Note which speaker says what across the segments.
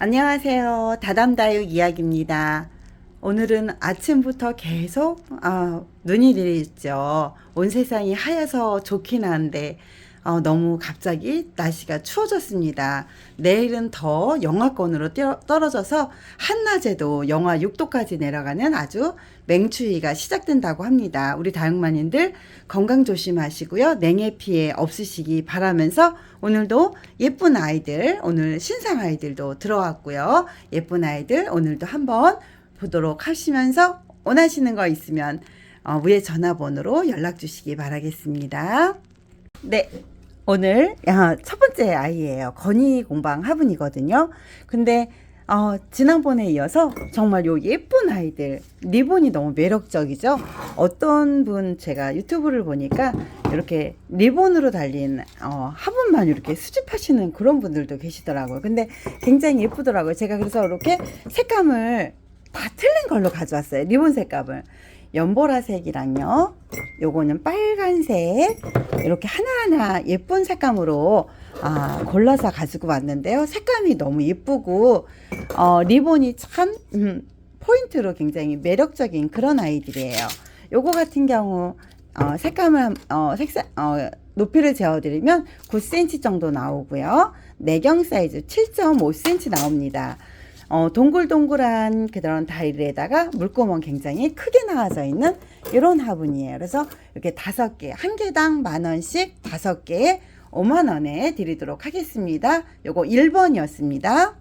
Speaker 1: 안녕하세요. 다담다육 이야기입니다. 오늘은 아침부터 계속 아, 눈이 내리죠. 온 세상이 하얘서 좋긴 한데 어, 너무 갑자기 날씨가 추워졌습니다. 내일은 더 영하권으로 떨어져서 한낮에도 영하 6도까지 내려가는 아주 맹추위가 시작된다고 합니다. 우리 다육마님들 건강 조심하시고요. 냉해 피해 없으시기 바라면서 오늘도 예쁜 아이들, 오늘 신상 아이들도 들어왔고요. 예쁜 아이들 오늘도 한번 보도록 하시면서 원하시는 거 있으면 어, 위에 전화번호로 연락 주시기 바라겠습니다. 네. 오늘 아, 첫 번째 아이예요. 건희 공방 화분이거든요. 근데 어, 지난번에 이어서 정말 요 예쁜 아이들 리본이 너무 매력적이죠. 어떤 분 제가 유튜브를 보니까 이렇게 리본으로 달린 어, 화분만 이렇게 수집하시는 그런 분들도 계시더라고요. 근데 굉장히 예쁘더라고요. 제가 그래서 이렇게 색감을 다 틀린 걸로 가져왔어요. 리본 색감을. 연보라색이랑요. 요거는 빨간색. 이렇게 하나하나 예쁜 색감으로 아, 골라서 가지고 왔는데요. 색감이 너무 예쁘고 어, 리본이 참 음, 포인트로 굉장히 매력적인 그런 아이들이에요. 요거 같은 경우 어, 색감을 한- 어, 색상 어, 높이를 재어드리면 9cm 정도 나오고요. 내경 사이즈 7.5cm 나옵니다. 어, 동글동글한 그런 다리에다가 물구멍 굉장히 크게 나와져 있는 이런 화분이에요. 그래서 이렇게 다섯 개, 한 개당 만 원씩 다섯 개에 5만 원에 드리도록 하겠습니다. 요거 1번이었습니다.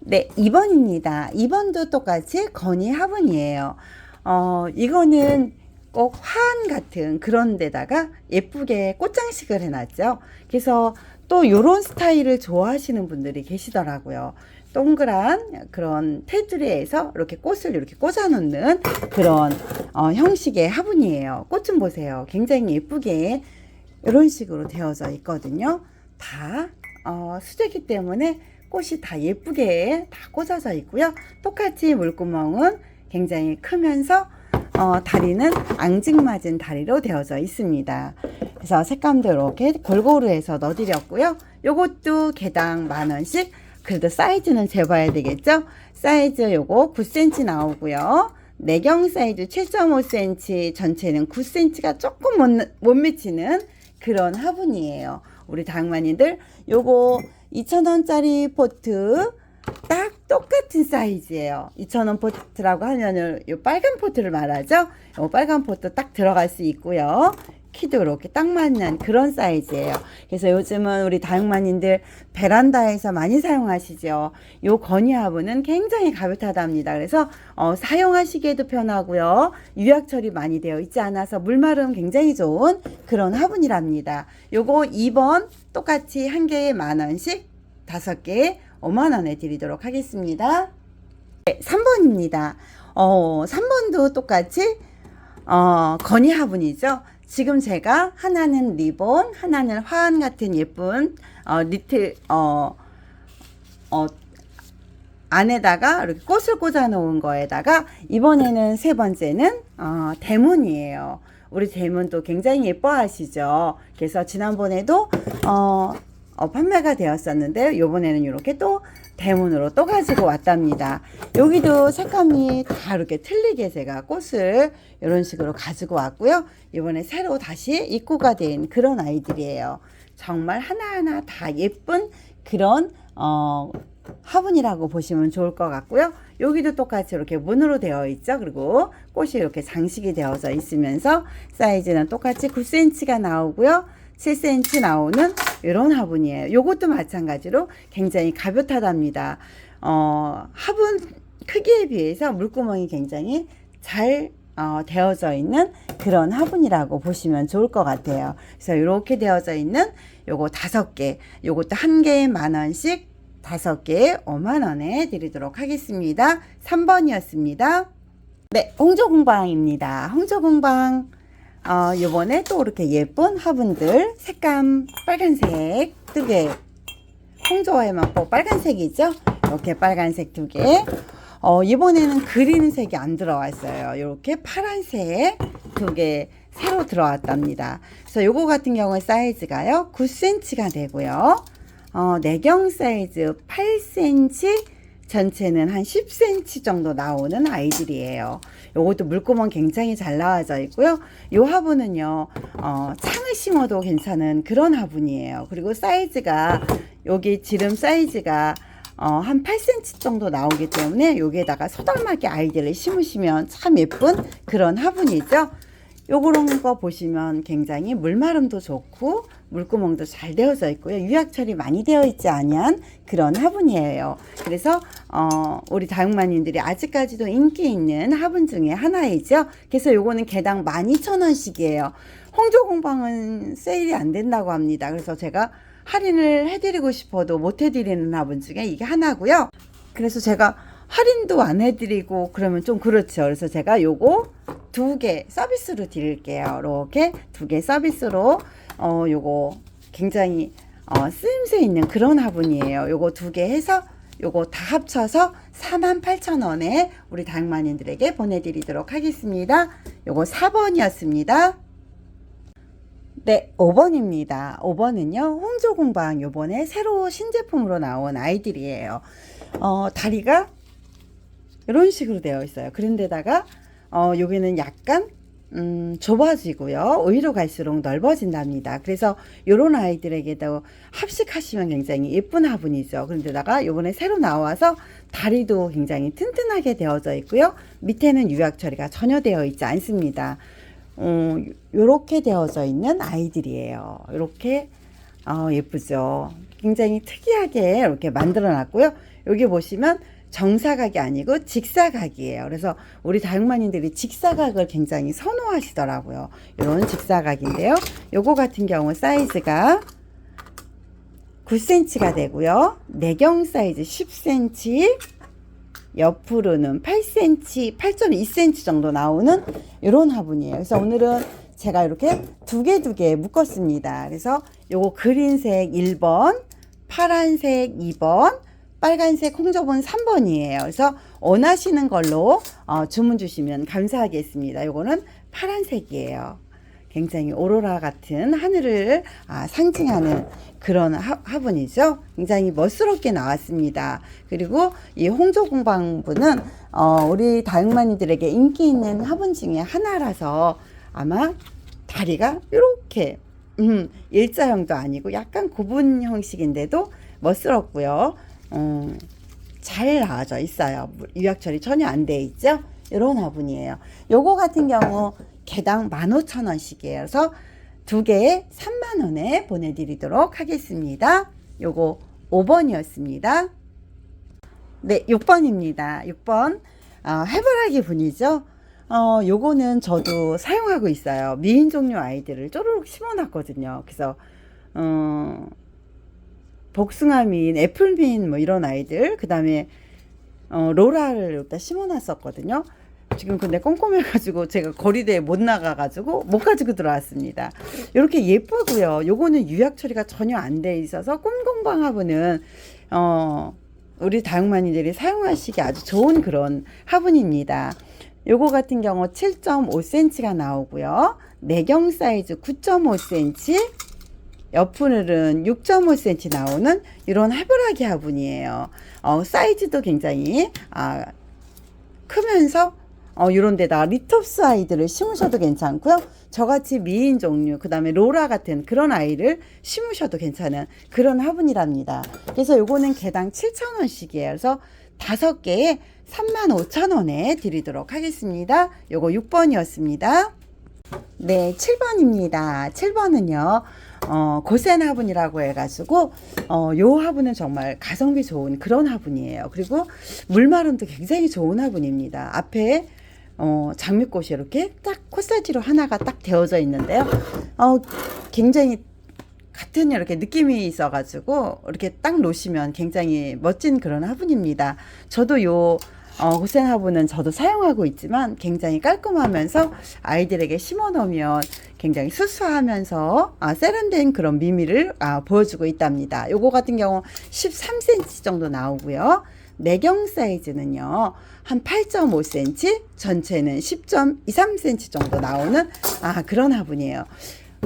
Speaker 1: 네, 2번입니다. 2번도 똑같이 건이 화분이에요. 어, 이거는 꼭 화한 같은 그런 데다가 예쁘게 꽃장식을 해놨죠. 그래서 또 요런 스타일을 좋아하시는 분들이 계시더라고요. 동그란 그런 테두리에서 이렇게 꽃을 이렇게 꽂아 놓는 그런 어, 형식의 화분이에요. 꽃좀 보세요. 굉장히 예쁘게 이런 식으로 되어져 있거든요. 다 어, 수제기 때문에 꽃이 다 예쁘게 다 꽂아져 있고요. 똑같이 물구멍은 굉장히 크면서 어, 다리는 앙증맞은 다리로 되어져 있습니다. 그래서 색감도 이렇게 골고루 해서 넣어드렸고요. 요것도 개당 만 원씩 그래도 사이즈는 재봐야 되겠죠? 사이즈 요거 9cm 나오고요. 내경 사이즈 7.5cm, 전체는 9cm가 조금 못, 못 미치는 그런 화분이에요. 우리 당만이들 요거 2,000원짜리 포트 딱 똑같은 사이즈예요. 2,000원 포트라고 하면은 요 빨간 포트를 말하죠. 요 빨간 포트 딱 들어갈 수 있고요. 키도 이렇게 딱 맞는 그런 사이즈예요. 그래서 요즘은 우리 다육마님들 베란다에서 많이 사용하시죠. 요 건이화분은 굉장히 가볍다답니다. 그래서 어, 사용하시기에도 편하고요. 유약 처리 많이 되어 있지 않아서 물마름 굉장히 좋은 그런 화분이랍니다. 요거 2번 똑같이 한 개에 만 원씩 다섯 개에 5만 원에 드리도록 하겠습니다. 네, 3번입니다. 어, 3번도 똑같이 어, 건이 화분이죠. 지금 제가 하나는 리본, 하나는 화환 같은 예쁜 어, 리틀 어, 어, 안에다가 이렇게 꽃을 꽂아 놓은 거에다가 이번에는 세 번째는 어, 대문이에요. 우리 대문도 굉장히 예뻐하시죠. 그래서 지난번에도 어, 어, 판매가 되었었는데요. 이번에는 이렇게 또 대문으로 또 가지고 왔답니다. 여기도 색감이 다 이렇게 틀리게 제가 꽃을 이런 식으로 가지고 왔고요. 이번에 새로 다시 입고가 된 그런 아이들이에요. 정말 하나하나 다 예쁜 그런 어, 화분이라고 보시면 좋을 것 같고요. 여기도 똑같이 이렇게 문으로 되어 있죠. 그리고 꽃이 이렇게 장식이 되어져 있으면서 사이즈는 똑같이 9cm가 나오고요. 7cm 나오는 이런 화분이에요. 요것도 마찬가지로 굉장히 가볍다답니다. 어, 화분 크기에 비해서 물구멍이 굉장히 잘 어, 되어져 있는 그런 화분이라고 보시면 좋을 것 같아요. 그래서 이렇게 되어져 있는 요거 다섯 개, 요것도 한 개에 만 원씩 다섯 개에 5만 원에 드리도록 하겠습니다. 3번이었습니다. 네, 홍조공방입니다. 홍조공방. 어, 요번에 또 이렇게 예쁜 화분들 색감 빨간색 뜨게 홍조에만 꼭 빨간색이죠. 이렇게 빨간색 두 개. 어, 이번에는 그린 색이 안 들어왔어요. 이렇게 파란색 두 개 새로 들어왔답니다. 그래서 요거 같은 경우에 사이즈가요. 9cm가 되고요. 어, 내경 사이즈 8cm, 전체는 한 10cm 정도 나오는 아이들이에요. 요것도 물구멍 굉장히 잘 나와져 있고요. 요 화분은요, 어, 창을 심어도 괜찮은 그런 화분이에요. 그리고 사이즈가, 여기 지름 사이즈가 어, 한 8cm 정도 나오기 때문에 여기에다가 소달맞게 아이들을 심으시면 참 예쁜 그런 화분이죠. 요런 거 보시면 굉장히 물마름도 좋고 물구멍도 잘 되어져 있고요. 유약 처리 많이 되어 있지 아니한 그런 화분이에요. 그래서 어, 우리 다육마님들이 아직까지도 인기 있는 화분 중에 하나이죠. 그래서 요거는 개당 12,000원씩이에요. 홍조공방은 세일이 안 된다고 합니다. 그래서 제가 할인을 해드리고 싶어도 못 해드리는 화분 중에 이게 하나고요. 그래서 제가 할인도 안 해드리고 그러면 좀 그렇죠. 그래서 제가 요거 두 개 서비스로 드릴게요. 이렇게 두 개 서비스로 어 요거 굉장히 어 쓰임새 있는 그런 화분이에요. 요거 두 개 해서 요거 다 합쳐서 48,000원에 우리 다육마님들에게 보내드리도록 하겠습니다. 요거 4번이었습니다. 네, 5번입니다. 5번은요, 홍조공방 요번에 새로 신제품으로 나온 아이들이에요. 어, 다리가 이런 식으로 되어 있어요. 그런데다가, 어, 여기는 약간, 음, 좁아지고요. 위로 갈수록 넓어진답니다. 그래서 요런 아이들에게도 합식하시면 굉장히 예쁜 화분이죠. 그런데다가 요번에 새로 나와서 다리도 굉장히 튼튼하게 되어져 있고요. 밑에는 유약 처리가 전혀 되어 있지 않습니다. 어, 요렇게 되어져 있는 아이들이에요. 요렇게 어, 예쁘죠. 굉장히 특이하게 이렇게 만들어 놨고요. 여기 보시면 정사각이 아니고 직사각이에요. 그래서 우리 다육마님들이 직사각을 굉장히 선호하시더라고요. 이런 직사각인데요. 요거 같은 경우 사이즈가 9cm가 되고요. 내경 사이즈 10cm, 옆으로는 8cm, 8.2cm 정도 나오는 이런 화분이에요. 그래서 오늘은 제가 이렇게 두 개 두 개 묶었습니다. 그래서 요거 그린색 1번, 파란색 2번, 빨간색 홍조본 3번이에요. 그래서 원하시는 걸로 어, 주문 주시면 감사하겠습니다. 요거는 파란색이에요. 굉장히 오로라 같은 하늘을 아, 상징하는 그런 화, 화분이죠. 굉장히 멋스럽게 나왔습니다. 그리고 이 홍조공방분은 어, 우리 다육마니들에게 인기 있는 화분 중에 하나라서 아마 다리가 이렇게 음, 일자형도 아니고 약간 구분 형식인데도 멋스럽고요. 음, 잘 나와져 있어요. 유약 처리 전혀 안 돼 있죠. 이런 화분이에요. 요거 같은 경우 개당 15,000원씩이에요. 그래서 두 개에 3만 원에 보내드리도록 하겠습니다. 요거 5번이었습니다. 네, 6번입니다. 6번 어, 해바라기 분이죠. 어, 요거는 저도 사용하고 있어요. 미인 종류 아이들을 쪼르륵 심어놨거든요. 그래서 어, 복숭아민, 애플민 뭐 이런 아이들, 그 다음에 어, 로라를 여기다 심어놨었거든요. 지금 근데 꼼꼼해가지고 제가 거리대에 못 나가가지고 못 가지고 들어왔습니다. 이렇게 예쁘고요. 요거는 유약 처리가 전혀 안 돼 있어서 꿈공방 화분은 어 우리 다육마니들이 사용하시기 아주 좋은 그런 화분입니다. 요거 같은 경우 7.5cm가 나오고요. 내경 사이즈 9.5cm, 옆풀은 6.5cm 나오는 이런 해바라기 화분이에요. 어, 사이즈도 굉장히 아, 크면서 어, 요런 데다가 리톱스 아이들을 심으셔도 괜찮고요. 저같이 미인 종류, 그 다음에 로라 같은 그런 아이를 심으셔도 괜찮은 그런 화분이랍니다. 그래서 요거는 개당 7,000원씩이에요. 그래서 다섯 개에 35,000원에 드리도록 하겠습니다. 요거 6번이었습니다. 네, 7번입니다. 7번은요, 어, 고센 화분이라고 해가지고, 어, 요 화분은 정말 가성비 좋은 그런 화분이에요. 그리고 물마름도 굉장히 좋은 화분입니다. 앞에, 어, 장미꽃이 이렇게 딱 코사지로 하나가 딱 되어져 있는데요. 어, 굉장히 같은 이렇게 느낌이 있어가지고, 이렇게 딱 놓으시면 굉장히 멋진 그런 화분입니다. 저도 요, 어, 고센 화분은 저도 사용하고 있지만 굉장히 깔끔하면서 아이들에게 심어 놓으면 굉장히 수수하면서 아, 세련된 그런 미미를 아, 보여주고 있답니다. 요거 같은 경우 13cm 정도 나오고요. 내경 사이즈는요. 한 8.5cm, 전체는 10.23cm 정도 나오는 아, 그런 화분이에요.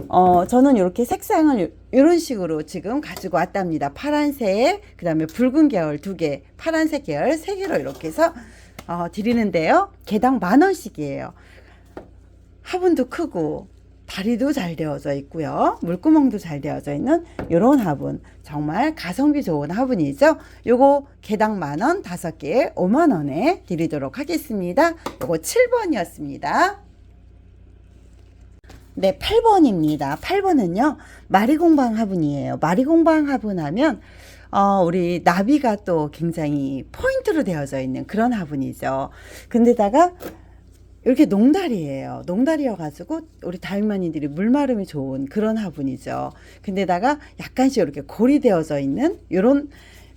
Speaker 1: 어, 저는 이렇게 색상을 이런 식으로 지금 가지고 왔답니다. 파란색, 그 다음에 붉은 계열 두 개, 파란색 계열 세 개로 이렇게 해서 어, 드리는데요. 개당 만 원씩이에요. 화분도 크고 다리도 잘 되어져 있고요. 물구멍도 잘 되어져 있는 이런 화분. 정말 가성비 좋은 화분이죠. 요거 개당 만 원, 다섯 개에 5만 원에 드리도록 하겠습니다. 요거 7번이었습니다. 네, 8번입니다. 8번은요, 마리공방 화분이에요. 마리공방 화분 하면, 어, 우리 나비가 또 굉장히 포인트로 되어져 있는 그런 화분이죠. 근데다가, 이렇게 농다리예요. 농다리여가지고 우리 다육마니들이 물마름이 좋은 그런 화분이죠. 근데다가 약간씩 이렇게 골이 되어져 있는 이런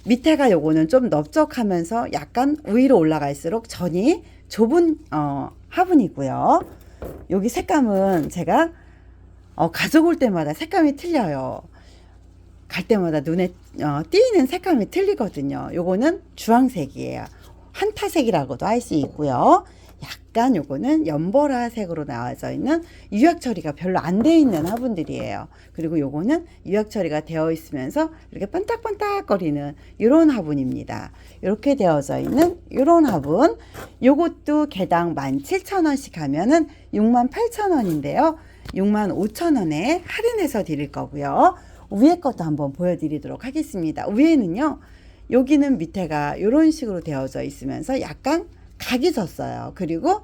Speaker 1: 밑에가 요거는 좀 넓적하면서 약간 위로 올라갈수록 전이 좁은 어, 화분이고요. 여기 색감은 제가 어, 가져올 때마다 색감이 틀려요. 갈 때마다 눈에 어, 띄는 색감이 틀리거든요. 요거는 주황색이에요. 한타색이라고도 할 수 있고요. 약간 요거는 연보라색으로 나와져 있는 유약 처리가 별로 안 돼 있는 화분들이에요. 그리고 요거는 유약 처리가 되어 있으면서 이렇게 반딱반딱 거리는 이런 화분입니다. 이렇게 되어져 있는 이런 화분. 요것도 개당 17,000원씩 하면은 68,000원인데요. 65,000원에 할인해서 드릴 거고요. 위에 것도 한번 보여드리도록 하겠습니다. 위에는요. 여기는 밑에가 이런 식으로 되어져 있으면서 약간 각이 졌어요. 그리고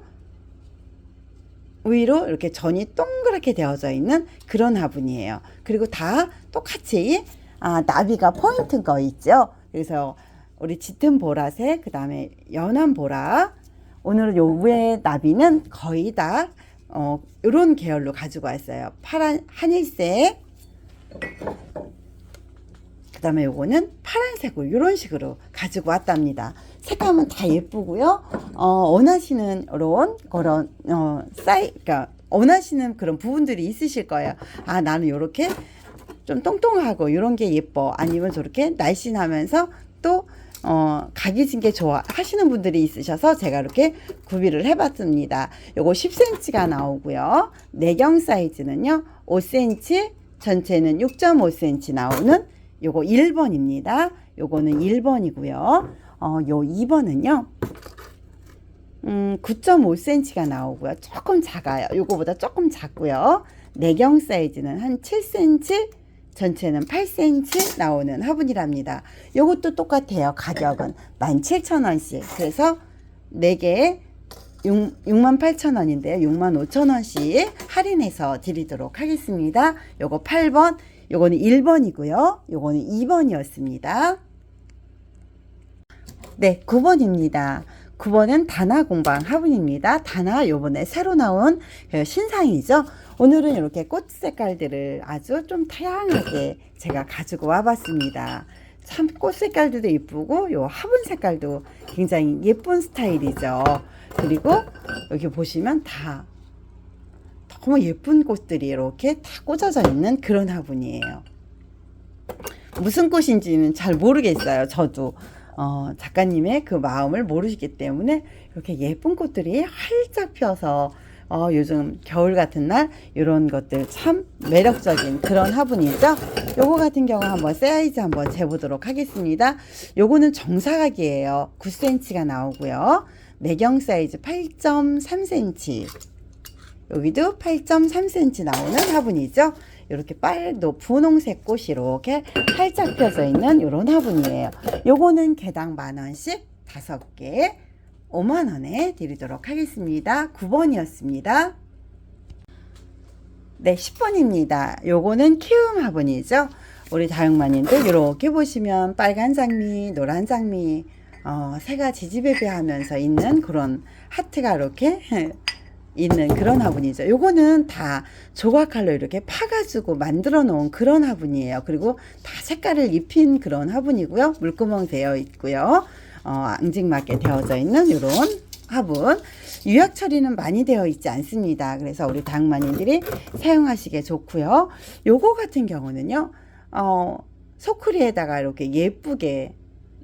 Speaker 1: 위로 이렇게 전이 동그랗게 되어져 있는 그런 화분이에요. 그리고 다 똑같이 아, 나비가 포인트인 거 있죠. 그래서 우리 짙은 보라색, 그 다음에 연한 보라. 오늘은 요 위에 나비는 거의 다 어, 이런 계열로 가지고 왔어요. 파란 하늘색. 그 다음에 요거는 파란색으로 이런 식으로 가지고 왔답니다. 색감은 다 예쁘고요. 어, 원하시는 이런 그런 어, 사이, 그러니까 원하시는 그런 부분들이 있으실 거예요. 아 나는 요렇게 좀 똥똥하고 이런 게 예뻐. 아니면 저렇게 날씬하면서 또 어, 각이 진 게 좋아 하시는 분들이 있으셔서 제가 이렇게 구비를 해봤습니다. 요거 10cm가 나오고요. 내경 사이즈는요 5cm, 전체는 6.5cm 나오는 요거 1번입니다. 요거는 1번이고요. 어, 요 2번은요. 음, 9.5cm가 나오고요. 조금 작아요. 요거보다 조금 작고요. 내경 사이즈는 한 7cm, 전체는 8cm 나오는 화분이랍니다. 요것도 똑같아요. 가격은 17,000원씩. 그래서 4개에 6, 68,000원인데요. 65,000원씩 할인해서 드리도록 하겠습니다. 요거 8번, 요거는 1번이고요. 요거는 2번이었습니다. 네, 9번입니다. 9번은 다나 공방 화분입니다. 다나 요번에 새로 나온 그 신상이죠. 오늘은 이렇게 꽃 색깔들을 아주 좀 다양하게 제가 가지고 와봤습니다. 참 꽃 색깔도 예쁘고 요 화분 색깔도 굉장히 예쁜 스타일이죠. 그리고 여기 보시면 다 너무 예쁜 꽃들이 이렇게 다 꽂아져 있는 그런 화분이에요. 무슨 꽃인지는 잘 모르겠어요. 저도 어, 작가님의 그 마음을 모르시기 때문에 이렇게 예쁜 꽃들이 활짝 펴서 어, 요즘 겨울 같은 날 이런 것들 참 매력적인 그런 화분이죠. 요거 같은 경우 한번 사이즈 한번 재보도록 하겠습니다. 요거는 정사각이에요. 9cm가 나오고요. 내경 사이즈 8.3cm. 여기도 8.3cm 나오는 화분이죠. 이렇게 빨도 분홍색 꽃이 이렇게 활짝 펴져 있는 이런 화분이에요. 요거는 개당 만 원씩 다섯 개 5만 원에 드리도록 하겠습니다. 9번이었습니다. 네, 10번입니다. 요거는 키움 화분이죠. 우리 다육마님들 이렇게 보시면 빨간 장미, 노란 장미, 어, 새가 지지배배하면서 있는 그런 하트가 이렇게 있는 그런 화분이죠. 요거는 다 조각칼로 이렇게 파가지고 만들어 놓은 그런 화분이에요. 그리고 다 색깔을 입힌 그런 화분이고요. 물구멍 되어 있고요. 어, 앙증맞게 되어져 있는 이런 화분. 유약 처리는 많이 되어 있지 않습니다. 그래서 우리 다육마님들이 사용하시기에 좋고요. 요거 같은 경우는요. 어, 소쿠리에다가 이렇게 예쁘게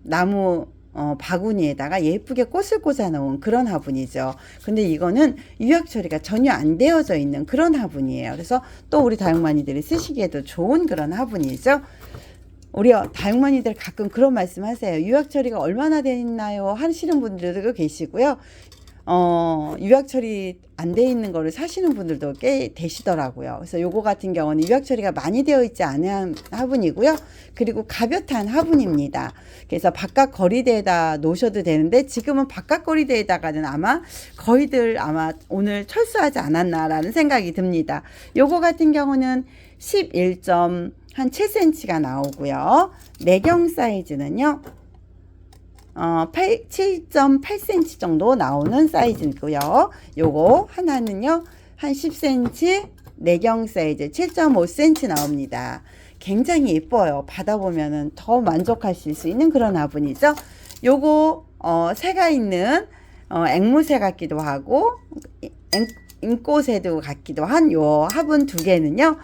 Speaker 1: 나무 어, 바구니에다가 예쁘게 꽃을 꽂아 놓은 그런 화분이죠. 근데 이거는 유약 처리가 전혀 안 되어져 있는 그런 화분이에요. 그래서 또 우리 다육마니들이 쓰시기에도 좋은 그런 화분이죠. 우리 다육마니들 가끔 그런 말씀 하세요. 유약 처리가 얼마나 돼 있나요? 하시는 분들도 계시고요. 어, 유약 처리 안 돼 있는 거를 사시는 분들도 꽤 되시더라고요. 그래서 요거 같은 경우는 유약 처리가 많이 되어 있지 않은 화분이고요. 그리고 가볍한 화분입니다. 그래서 바깥 거리대에다 놓으셔도 되는데 지금은 바깥 거리대에다가는 아마 거의들 아마 오늘 철수하지 않았나라는 생각이 듭니다. 요거 같은 경우는 11점 한 7cm가 나오고요. 내경 사이즈는요. 어, 8, 7.8cm 정도 나오는 사이즈고요. 요거 하나는요. 한 10cm 내경 사이즈 7.5cm 나옵니다. 굉장히 예뻐요. 받아보면은 더 만족하실 수 있는 그런 화분이죠. 요거 어, 새가 있는 어, 앵무새 같기도 하고 앵, 인꽃새도 같기도 한 요 화분 두 개는요.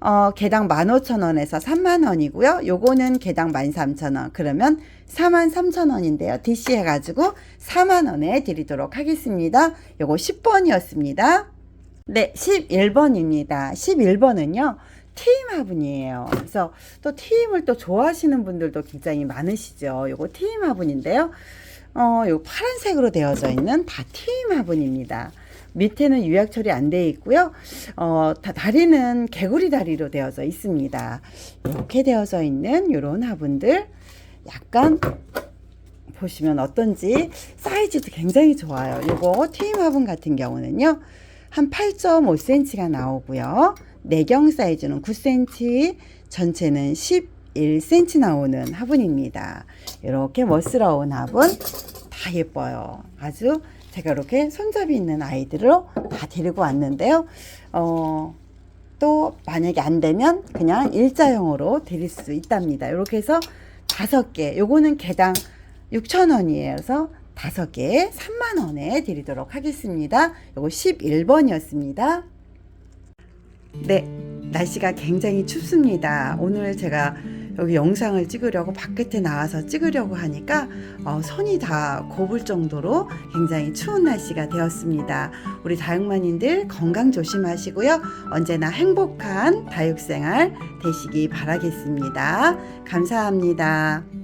Speaker 1: 어, 개당 15,000원에서 3만원이고요. 요거는 개당 13,000원. 그러면 43,000원인데요. DC 해가지고 4만원에 드리도록 하겠습니다. 요거 10번이었습니다. 네, 11번입니다. 11번은요. 티임 화분이에요. 그래서 또 티임을 또 좋아하시는 분들도 굉장히 많으시죠. 요거 티임 화분인데요. 어, 요 파란색으로 되어져 있는 다 티임 화분입니다. 밑에는 유약 처리 안 되어 있고요. 어, 다, 다리는 개구리 다리로 되어져 있습니다. 이렇게 되어져 있는 이런 화분들 약간 보시면 어떤지 사이즈도 굉장히 좋아요. 요거 티임 화분 같은 경우는요. 한 8.5cm가 나오고요. 내경 사이즈는 9cm, 전체는 11cm 나오는 화분입니다. 이렇게 멋스러운 화분 다 예뻐요. 아주 제가 이렇게 손잡이 있는 아이들로 다 데리고 왔는데요. 어, 또 만약에 안 되면 그냥 일자형으로 드릴 수 있답니다. 이렇게 해서 다섯 개, 요거는 개당 6,000원이에요. 그래서 다섯 개에 3만 원에 드리도록 하겠습니다. 요거 11번이었습니다. 네, 날씨가 굉장히 춥습니다. 오늘 제가 여기 영상을 찍으려고 바깥에 나와서 찍으려고 하니까 어, 손이 다 곱을 정도로 굉장히 추운 날씨가 되었습니다. 우리 다육마님들 건강 조심하시고요. 언제나 행복한 다육생활 되시기 바라겠습니다. 감사합니다.